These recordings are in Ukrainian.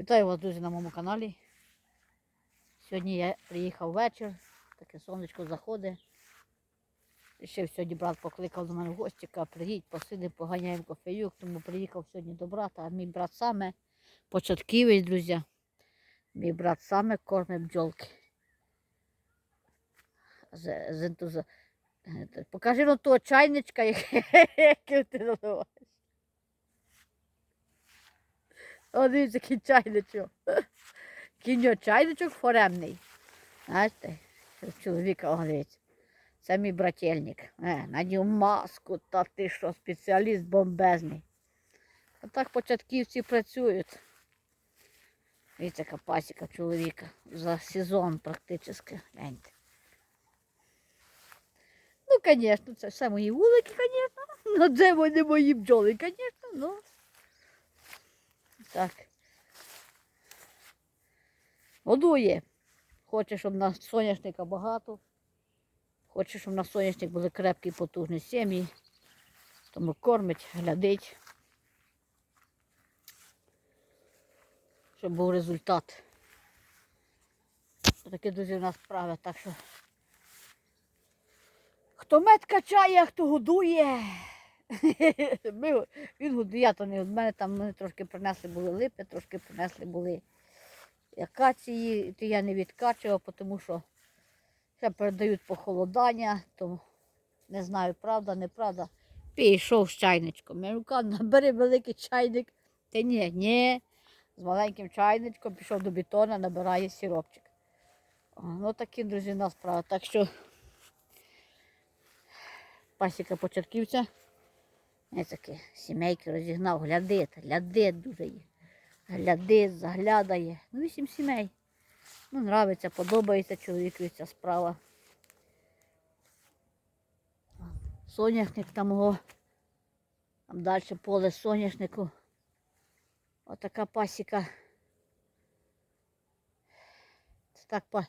Вітаю вас, друзі, на моєму каналі. Сьогодні я приїхав вечір, таке сонечко заходить. Ще сьогодні брат покликав до мене в гості, каже, приїдь, посидимо, поганяємо кофеюк, тому приїхав сьогодні до брата, а мій брат саме початківець, друзі. Мій брат саме кормить бджолки. З, з ентуза... е, Покажи ну того чайничка, який ти наливаєш. О, дивіться, який чайничок. Кіньо чайничок форемний. Знаєте, чоловіка о. Це мій брательник. Е, надів маску, та ти що, спеціаліст бомбезний. Отак початківці працюють. Дивіться, пасіка чоловіка. За сезон практично. Гляньте. Ну, звісно, це все мої вулики, звісно. Ну, це вони мої бджоли, звісно, ну. Так. Годує. Хоче, щоб на соняшника багато. Хоче, щоб на соняшник були крепкі, потужні сім'ї. Тому кормить, глядить. Щоб був результат. Таке дуже в нас справа, так що. Хто мед качає, хто годує. Ми, він я то не від мене там ми трошки принесли були липи, трошки принесли були акації, то я не відкачував, тому що ще передають похолодання, то не знаю, правда, неправда. Пішов з чайничком. Я кажу, набери великий чайник. Та ні, ні. З маленьким чайничком пішов до бетона, набирає сіропчик. Ну такі, друзі, у нас справа. Так що пасіка початківця. Ось такі сімейки розігнав, глядить, глядить дуже їх. Глядить, заглядає. Ну, вісім сімей. Ну, нравиться, подобається чоловікові ця справа. Соняшник там його. Там далі поле соняшнику. Отака пасіка. Це так,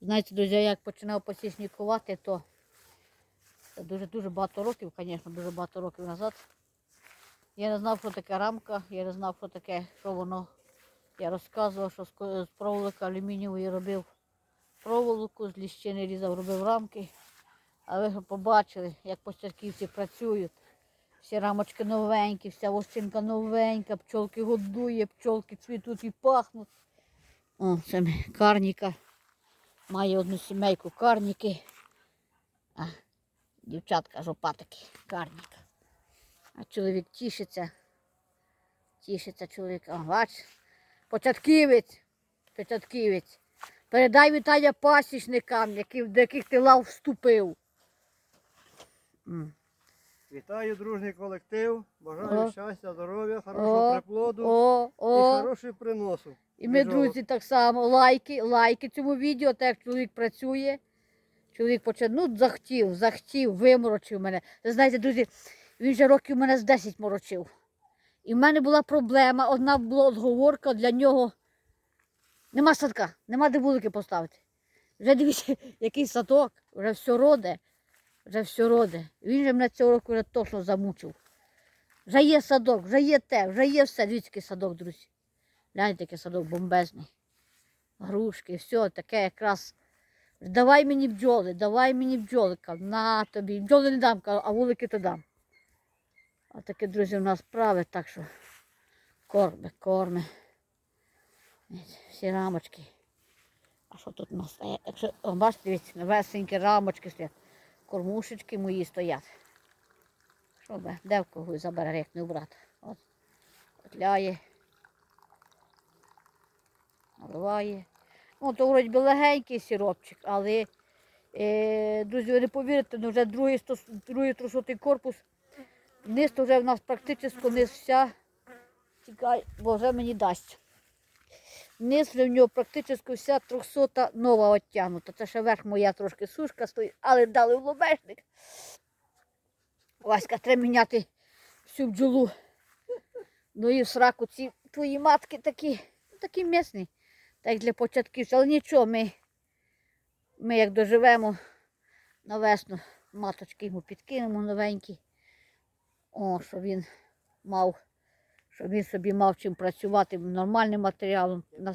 знаєте, друзі, як починав посічникувати, то дуже-дуже багато років, звісно, дуже багато років назад. Я не знав, що таке рамка, я не знав, що таке, що воно. Я розказував, що з проволоки алюмінієвої робив проволоку, з ліщини різав, робив рамки. А ви побачили, як початківці працюють. Всі рамочки новенькі, вся вощинка новенька, пчолки годує, пчолки цвітуть і пахнуть. О, це карніка. Має одну сімейку карніки. Дівчатка жопатики, карніка. А чоловік тішиться. Тішиться чоловік. А, бач, початківець. Початківець. Передай вітання пасічникам, які, до яких ти лав вступив. Вітаю, дружній колектив. Бажаю О. щастя, здоров'я, хорошого О, приплоду О, і о. хорошого приносу. І ми, друзі, так само лайки, лайки цьому відео, так як чоловік працює. Чоловік почав, ну, захотів, захотів, виморочив мене. Ви знаєте, друзі, він вже років мене з 10 морочив. І в мене була проблема, одна була отговорка для нього. Нема садка, нема де вулики поставити. Вже дивіться, який садок, вже все роде, вже все роде. Він же мене цього року вже точно замучив. Вже є садок, вже є те, вже є все. Дивіться, який садок, друзі. Гляньте, який садок бомбезний. Грушки, все таке якраз. Давай мені бджоли, давай мені бджоли. Кажу, на тобі. Бджоли не дам, а вулики то дам. А таке, друзі, у нас справи, так що корми, корми. Всі рамочки. А що тут у нас? Якщо, о, бачите, дивіться, новесенькі рамочки стоять. Кормушечки мої стоять. Що би, де в кого забере, як не брат. От, отляє. Наливає. Ну, то вроді би легенький сиропчик, але, е, друзі, ви не повірите, ну вже другий, другий трусотий корпус. Низ то вже в нас практично низ вся. Чекай, бо вже мені дасть. Низ вже в нього практично вся трьохсота нова оттягнута. Це ще верх моя трошки сушка стоїть, але дали в лобешник. Васька, треба міняти всю бджолу. Ну і в сраку ці твої матки такі, такі м'ясні. Так для початківців. Але нічого, ми, ми як доживемо на весну, маточки йому підкинемо новенькі. О, щоб він мав щоб він собі мав чим працювати нормальним матеріалом. На,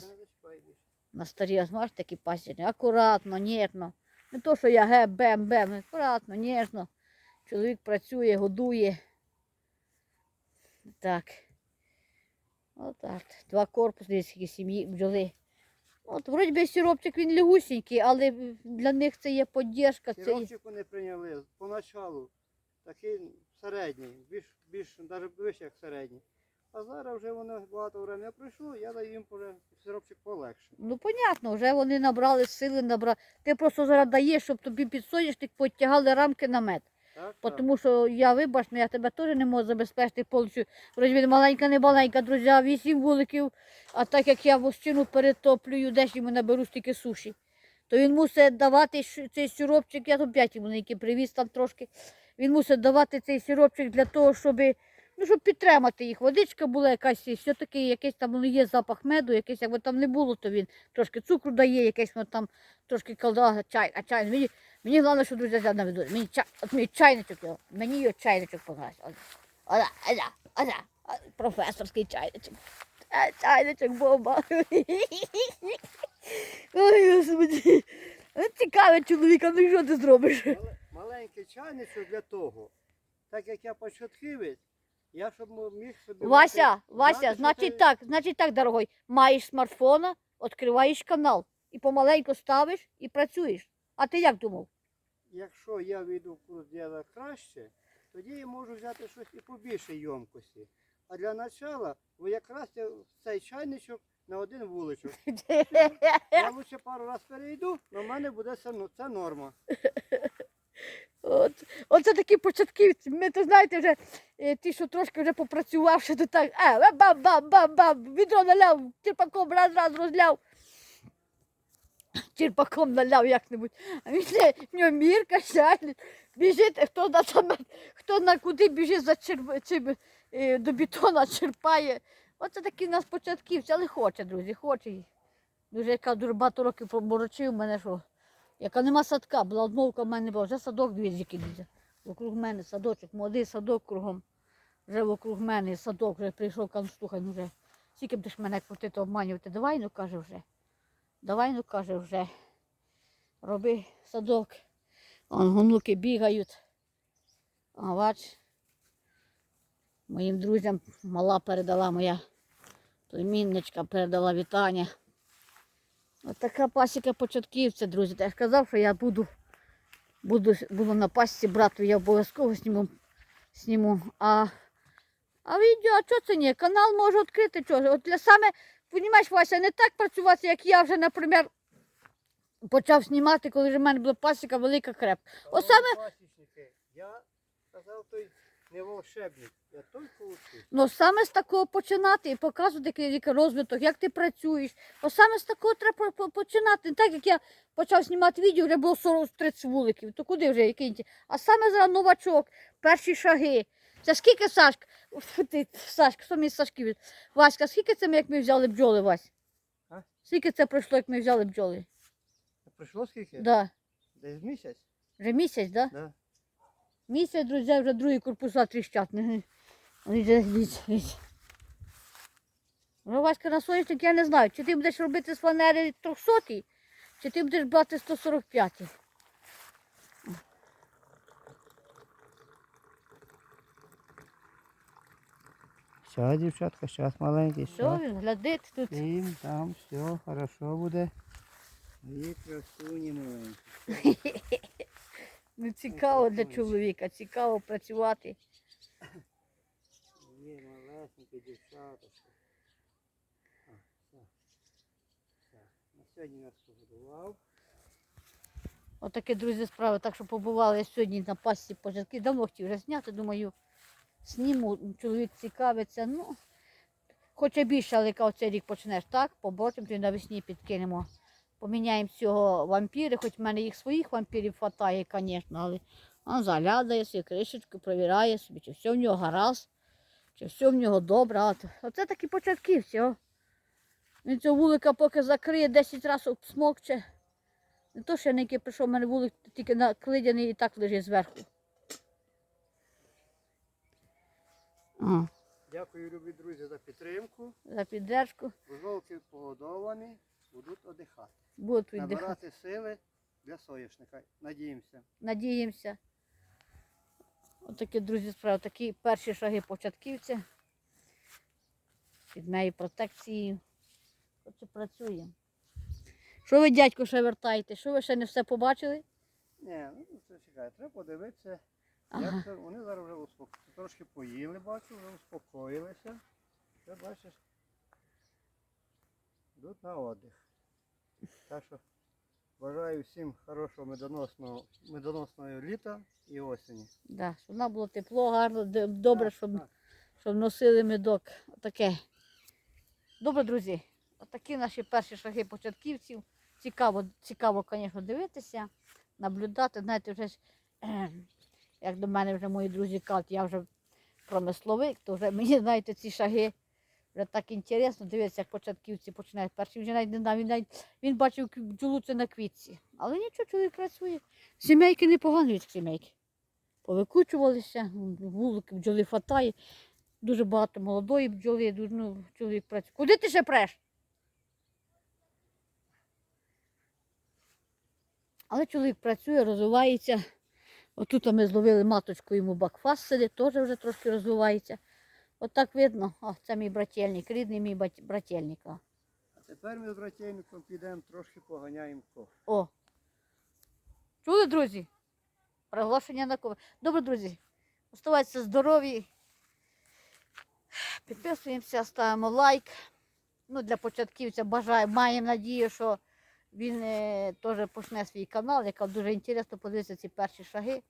на старі, знаєш, такі пасіни. Акуратно, ніжно. Не то, що я ге, бем, бем, акуратно, ніжно. Чоловік працює, годує. Так. Отак. Два корпуси, скільки сім'ї бджоли. От, вроді би сиропчик він лягусенький, але для них це є поддержка. Сіровчику не прийняли поначалу. Такий середній, більш, більш навіть вище, як середній. А зараз вже воно багато времени пройшло, я даю їм вже сиропчик полегше. Ну, понятно, вже вони набрали сили, набрали. Ти просто зараз даєш, щоб тобі під соняшник потягали рамки на мед. Тому що я вибач, ну, я тебе теж не можу забезпечити повністю. Вроді він маленька, не маленька, друзі, вісім вуликів. А так як я вощину перетоплюю, десь йому наберу стільки суші. То він мусить давати цей сиропчик, я тут п'ять йому які привіз там трошки. Він мусить давати цей сиропчик для того, щоб, ну, щоб підтримати їх. Водичка була якась, все-таки якийсь там ну, є запах меду, якийсь, якби там не було, то він трошки цукру дає, якийсь ну, там трошки колда, чай, а чай. Мені, головне, що друзі я наведу. Мені чай, от мій чайничок його, мені його чайничок подобається. Ода, ода, ода, ода, професорський чайничок. Чайничок бомба. Ой, господи. Ну, Цікавий чоловік, а ну що ти зробиш? Маленький чайничок для того. Так як я початківець, я щоб міг собі. Вася, Вася, значить так, значить так, дорогой. Маєш смартфона, відкриваєш канал і помаленьку ставиш і працюєш. А ти як думав? Якщо я війду в курс діла краще, тоді я можу взяти щось і побільше йомкості. А для начала, ви якраз цей чайничок на один вуличок. Я лучше пару раз перейду, але в мене буде це, це норма. От, оце такі початківці. Ми то знаєте вже е, ті, що трошки вже попрацювавши, то так, е, бам, бам, бам, бам, відро наляв, черпаком раз раз розляв. Черпаком наляв як-небудь. А він в нього мірка сядь, біжить, хто на саме, хто на куди біжить за черп, цим, е, до бетона черпає. Оце такі в нас початківці, але хоче, друзі, хоче. Дуже яка дуже багато років проморочив мене, що яка нема садка, була одновка в мене була, вже садок дві кидався. Вокруг мене садочок, молодий садок кругом. Вже вокруг мене садок, вже прийшов, кажу, слухай, ну вже, скільки будеш мене крутити, обманювати, давай, ну каже вже. Давай, ну каже вже. Роби садок. Вон онуки бігають. А бач, моїм друзям мала передала моя племінничка, передала вітання. От така пасіка початківця, друзі. Я ж казав, що я буду, буду, буду на пасіці брату, я обов'язково зніму. зніму. А, а відео, а чого це ні? Канал можу відкрити. Чого? От для саме, розумієш, Вася, не так працювати, як я вже, наприклад, почав знімати, коли вже в мене була пасіка велика крепка. От саме, Я казав той не волшебник, я тільки учусь. ну, саме з такого починати і показувати який розвиток, як ти працюєш. От саме з такого треба по- по- починати. Не так як я почав знімати відео, вже було 40-30 вуликів, то куди вже який? А саме зараз новачок, перші шаги. Це скільки Сашка? Ти, Сашка, що мені Сашки? Васька, скільки це ми, як ми взяли бджоли, Вась? А? Скільки це пройшло, як ми взяли бджоли? Прийшло скільки? Да. Десь місяць? Вже місяць, да? Да. Місяць, друзі, вже другі корпуса тріщать. Дивіться, дивіться. Ну, Васька, на соняшник я не знаю, чи ти будеш робити з фанери 300 чи ти будеш брати 145 Все, дівчатка, зараз маленький, Все, він глядить тут. Їм там все хорошо буде. І красуні маленькі. Ну, цікаво для чоловіка, цікаво працювати. Є малесенькі. Все. На сьогодні нас погодував. Отаке, друзі, справи. Так що побували я сьогодні на пасі пожитки. Давно хотів вже зняти, думаю, сніму. Чоловік цікавиться. Ну, хоче більше, але яка оцей рік почнеш так, побачимо, то навесні підкинемо. Поміняємо цього вампіри, хоч в мене їх своїх вампірів хватає, звісно, але він заглядає собі кришечку, провіряє собі, чи все в нього гаразд, чи все в нього добре. Оце такі початківці. О. Він цього вулика поки закриє, 10 разів обсмокче. Не то, що я який прийшов, в мене вулик тільки наклидяний і так лежить зверху. Дякую, любі друзі, за підтримку. за підтримку. Бузовки погодовані, будуть одихати. Будуть віддихати. Набирати сили для соняшника. Надіємося. Надіємося. Отакі, друзі, справи, такі перші шаги початківця. Під моєю протекцією. Оце працює. Що ви, дядько, ще вертаєте? Що ви ще не все побачили? Ні, ну це чекай, треба подивитися. Ага. Як вони зараз вже успок... трошки поїли, бачу, вже успокоїлися. Це бачиш, йдуть на отдих. Так що бажаю всім хорошого медоносного, медоносного літа і осені. Да, щоб нам було тепло, гарно, добре, щоб, так. щоб носили медок. Отаке. Добре, друзі. Отакі наші перші шаги початківців. Цікаво, цікаво, звісно, дивитися, наблюдати. Знаєте, вже ж, е, як до мене вже мої друзі кажуть, я вже промисловик, то вже мені, знаєте, ці шаги вже так інтересно дивитися, як початківці починають. Перший вже навіть не знав, він, навіть, він бачив бджолу це на квітці. Але нічого, чоловік працює. Сімейки непогані від сімейки. Повикучувалися, вулики бджоли хватає. Дуже багато молодої бджоли, дуже, ну, чоловік працює. Куди ти ще преш? Але чоловік працює, розвивається. Отут ми зловили маточку, йому бакфас сидить, теж вже трошки розвивається. От так видно, о, це мій брательник, рідний мій брательник. А тепер ми з братейником підемо трошки поганяємо ков. О. Чули, друзі? Приглашення на кого. Добре, друзі. Оставайтеся здорові. Підписуємося, ставимо лайк. Ну, для початківця бажаю, маємо надію, що він е, теж почне свій канал, яка дуже інтересно подивитися ці перші шаги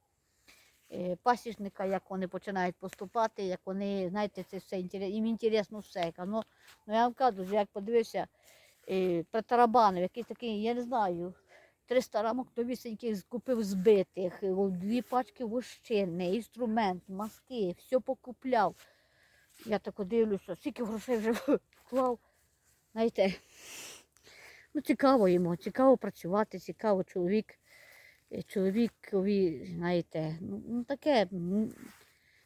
е, пасічника, як вони починають поступати, як вони, знаєте, це все інтересно, їм інтересно все. Ну, ну я вам кажу, як подивився, е, притарабанив, якийсь такий, я не знаю, 300 рамок новісеньких купив збитих, дві пачки вощини, інструмент, маски, все покупляв. Я так дивлюся, скільки грошей вже вклав. Знаєте, ну цікаво йому, цікаво працювати, цікаво чоловік. е, Чоловікові, знаєте, ну, ну таке. Він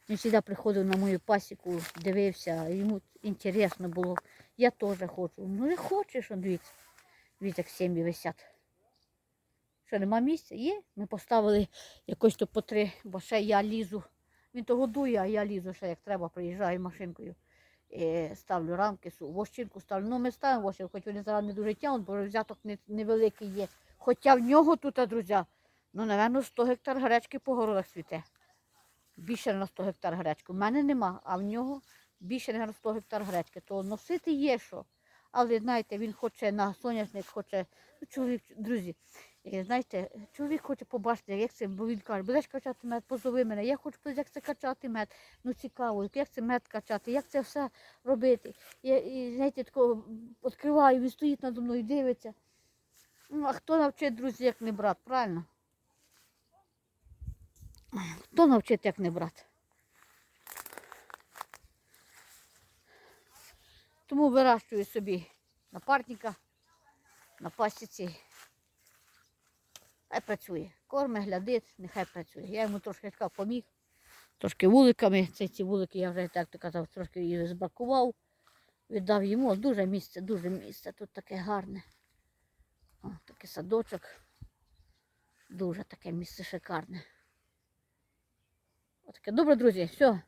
завжди приходив на мою пасіку, дивився, йому інтересно було. Я теж хочу. Ну не хочеш, дивіться. Дивіться, як висять. Що нема місця? Є. Ми поставили якось то по три, бо ще я лізу. Він то годує, а я лізу ще як треба, приїжджаю машинкою. Е, ставлю рамки, вощинку ставлю. Ну, ми ставимо вощинку, хоч вони зараз не дуже тягнуть, бо взяток невеликий є. Хоча в нього тут, друзі, ну, напевно, 100 гектар гречки по городах світе. Більше на 100 гектар гречки. У мене нема, а в нього більше на 100 гектар гречки. То носити є що. Але знаєте, він хоче на соняшник, хоче. Ну, чоловік, друзі, е, знаєте, чоловік хоче побачити, як це, бо він каже, будеш качати мед, позови мене. Я хочу як це качати мед. Ну цікаво, як це мед качати, як це все робити. Я, і, знаєте, такого відкриваю, він стоїть надо мною, дивиться. Ну, а хто навчить, друзі, як не брат, правильно? Хто навчить, як не брат? Тому вирощую собі напарника на пасіці. Хай працює. Корме, глядить, нехай працює. Я йому трошки така поміг, трошки вуликами. Це ці вулики я вже так то казав, трошки її збакував. Віддав йому дуже місце, дуже місце. Тут таке гарне. О, такий садочок. Дуже таке місце шикарне. Отаке. Добре, друзі, все.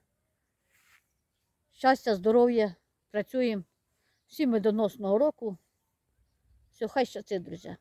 Щастя, здоров'я, працюємо. Всім медоносного року. Все, хай щастить, друзі.